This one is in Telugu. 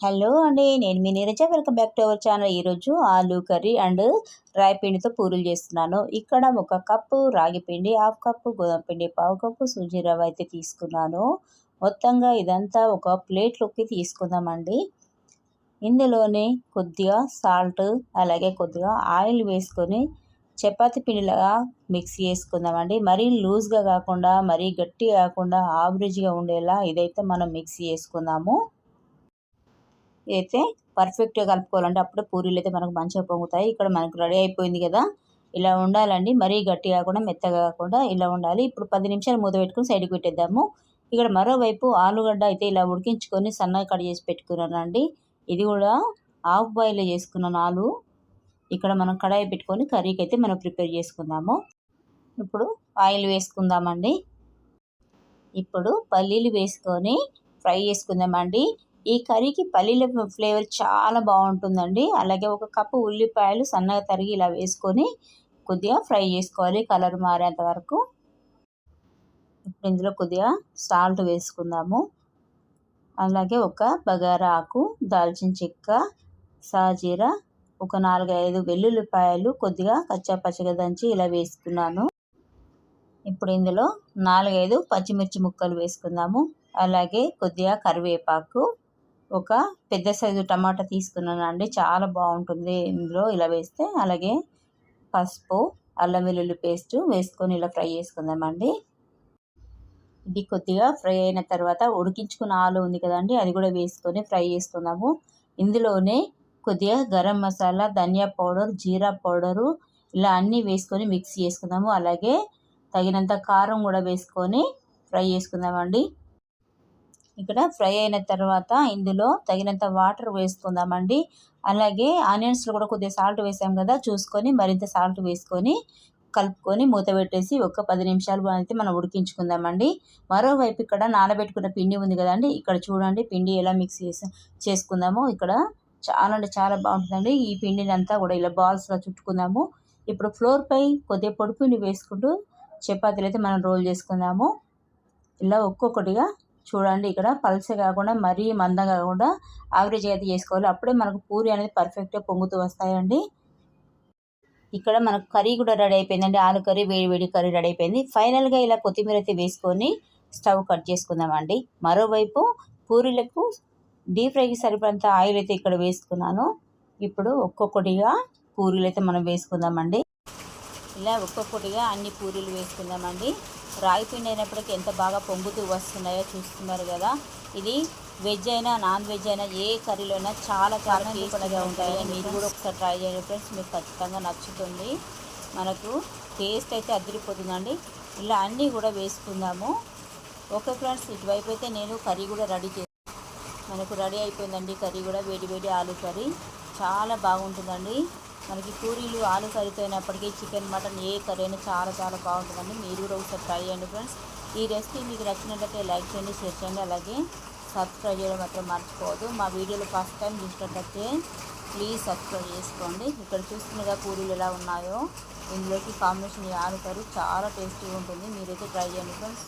హలో అండి నేను మీ Neeraja. Welcome back to our channel ఈరోజు ఆలు కర్రీ అండ్ రాయి పిండితో పూరీలు చేస్తున్నాను. ఇక్కడ ఒక కప్పు రాగి పిండి హాఫ్ కప్పు గోధుమ పిండి పావు కప్పు సూజీ రవ్వ అయితే తీసుకున్నాను. మొత్తంగా ఇదంతా ఒక ప్లేట్లోకి తీసుకుందామండి. ఇందులోనే కొద్దిగా సాల్ట్ అలాగే కొద్దిగా ఆయిల్ వేసుకొని చపాతి పిండిలాగా మిక్స్ చేసుకుందామండి. మరీ లూజ్గా కాకుండా మరీ గట్టి కాకుండా ఆవరేజ్గా ఉండేలా ఇదైతే మనం మిక్స్ చేసుకుందాము. అయితే పర్ఫెక్ట్గా కలుపుకోవాలంటే అప్పుడే పూరీలు అయితే మనకు మంచిగా పొంగుతాయి. ఇక్కడ మనకు రెడీ అయిపోయింది కదా. ఇలా ఉండాలండి. మరీ గట్టి కాకుండా మెత్తగా కాకుండా ఇలా ఉండాలి. ఇప్పుడు పది నిమిషాలు మూత పెట్టుకుని సైడ్కి పెట్టేద్దాము. ఇక్కడ మరోవైపు ఆలుగడ్డ అయితే ఇలా ఉడికించుకొని సన్నగా కట్ చేసి పెట్టుకున్నానండి. ఇది కూడా హాఫ్ బాయిల్ చేసుకున్నాను ఆలు. ఇక్కడ మనం కడాయి పెట్టుకొని కర్రీకి అయితే మనం ప్రిపేర్ చేసుకుందాము. ఇప్పుడు ఆయిల్ వేసుకుందామండి. ఇప్పుడు పల్లీలు వేసుకొని ఫ్రై చేసుకుందామండి. ఈ కర్రీకి పల్లీల ఫ్లేవర్ చాలా బాగుంటుందండి. అలాగే ఒక కప్పు ఉల్లిపాయలు సన్నగా తరిగి ఇలా వేసుకొని కొద్దిగా ఫ్రై చేసుకోవాలి కలర్ మారేంత వరకు. ఇప్పుడు ఇందులో కొద్దిగా సాల్ట్ వేసుకుందాము. అలాగే ఒక బగారా ఆకు దాల్చిన చెక్క సాజీరా ఒక నాలుగైదు వెల్లుల్లిపాయలు కొద్దిగా కచ్చా పచ్చగా దంచి ఇలా వేసుకున్నాను. ఇప్పుడు ఇందులో నాలుగైదు పచ్చిమిర్చి ముక్కలు వేసుకుందాము. అలాగే కొద్దిగా కరివేపాకు ఒక పెద్ద సైజు టమాటా తీసుకున్నాను అండి. చాలా బాగుంటుంది ఇందులో ఇలా వేస్తే. అలాగే పసుపు అల్లం వెల్లుల్లి పేస్ట్ వేసుకొని ఇలా ఫ్రై చేసుకుందామండి ఇది కొద్దిగా ఫ్రై అయిన తర్వాత ఉడికించుకున్న ఆలు ఉంది కదండి అది కూడా వేసుకొని ఫ్రై చేసుకుందాము. ఇందులోనే కొద్దిగా గరం మసాలా ధనియా పౌడర్ జీరా పౌడరు ఇలా అన్నీ వేసుకొని మిక్స్ చేసుకుందాము. అలాగే తగినంత కారం కూడా వేసుకొని ఫ్రై చేసుకుందామండి. ఇక్కడ ఫ్రై అయిన తర్వాత ఇందులో తగినంత వాటర్ వేసుకుందామండి. అలాగే ఆనియన్స్లో కూడా కొద్దిగా సాల్ట్ వేసాం కదా చూసుకొని మరింత సాల్ట్ వేసుకొని కలుపుకొని మూత పెట్టేసి ఒక పది నిమిషాలు అయితే మనం ఉడికించుకుందామండి. మరోవైపు ఇక్కడ నానబెట్టుకున్న పిండి ఉంది కదండి ఇక్కడ చూడండి పిండి ఎలా మిక్స్ చేసి చేసుకుందామో. ఇక్కడ చాలా అంటే చాలా బాగుంటుందండి. ఈ పిండిని అంతా కూడా ఇలా బాల్స్లో చుట్టుకుందాము. ఇప్పుడు ఫ్లోర్పై కొద్దిగా పొడి పిండి వేసుకుంటూ చపాతీలు అయితే మనం రోల్ చేసుకుందాము. ఇలా ఒక్కొక్కటిగా చూడండి ఇక్కడ పల్సే కాకుండా మరీ మందంగా కాకుండా యావరేజ్ అయితే చేసుకోవాలి. అప్పుడే మనకు పూరి అనేది పర్ఫెక్ట్గా పొంగుతూ వస్తాయండి. ఇక్కడ మనకు కర్రీ కూడా రెడీ అయిపోయిందండి. ఆలు కర్రీ వేడి వేడి కర్రీ రెడీ అయిపోయింది. ఫైనల్గా ఇలా కొత్తిమీర అయితే వేసుకొని స్టవ్ కట్ చేసుకుందామండి. మరోవైపు పూరీలకు డీప్ ఫ్రైకి సరిపడంత ఆయిల్ అయితే ఇక్కడ వేసుకున్నాను. ఇప్పుడు ఒక్కొక్కటిగా పూరీలు అయితే మనం వేసుకుందామండి. ఇలా ఒక్కొక్కటిగా అన్ని పూరీలు వేసుకుందామండి. రాగి పిండి అయినప్పటికీ ఎంత బాగా పొంగుతూ వస్తున్నాయో చూస్తున్నారు కదా. ఇది వెజ్ అయినా నాన్ వెజ్ అయినా ఏ కర్రీలో అయినా చాలా చాలా టేస్ట్గా ఉంటాయి. మీరు కూడా ఒకసారి ట్రై చేయండి ఫ్రెండ్స్ మీకు ఖచ్చితంగా నచ్చుతుంది. మనకు టేస్ట్ అయితే అదిరిపోతుందండి. ఇలా అన్నీ కూడా వేసుకుందాము. ఓకే ఫ్రెండ్స్ ఇటువైపు అయితే నేను కర్రీ కూడా రెడీ చేసి మనకు రెడీ అయిపోయిందండి కర్రీ కూడా. వేడి వేడి ఆలు కర్రీ. చాలా బాగుంటుందండి. మనకి పూరీలు ఆలు కర్రీతో అయినప్పటికీ చికెన్ మటన్ ఏ కర్రీ అయినా చాలా చాలా బాగుంటుందండి. మీరు కూడా ఒకసారి ట్రై చేయండి ఫ్రెండ్స్. ఈ రెసిపీ మీకు నచ్చినట్లయితే లైక్ చేయండి షేర్ చేయండి. అలాగే సబ్స్క్రైబ్ చేయడం మాత్రం మర్చిపోవద్దు. మా వీడియోలు ఫస్ట్ టైం చూసినట్లయితే ప్లీజ్ సబ్స్క్రైబ్ చేసుకోండి. ఇక్కడ చూస్తున్నగా పూరీలు ఎలా ఉన్నాయో. ఇందులోకి కాంబినేషన్ ఆలు కర్రీ చాలా టేస్టీగా ఉంటుంది. మీరైతే ట్రై చేయండి ఫ్రెండ్స్.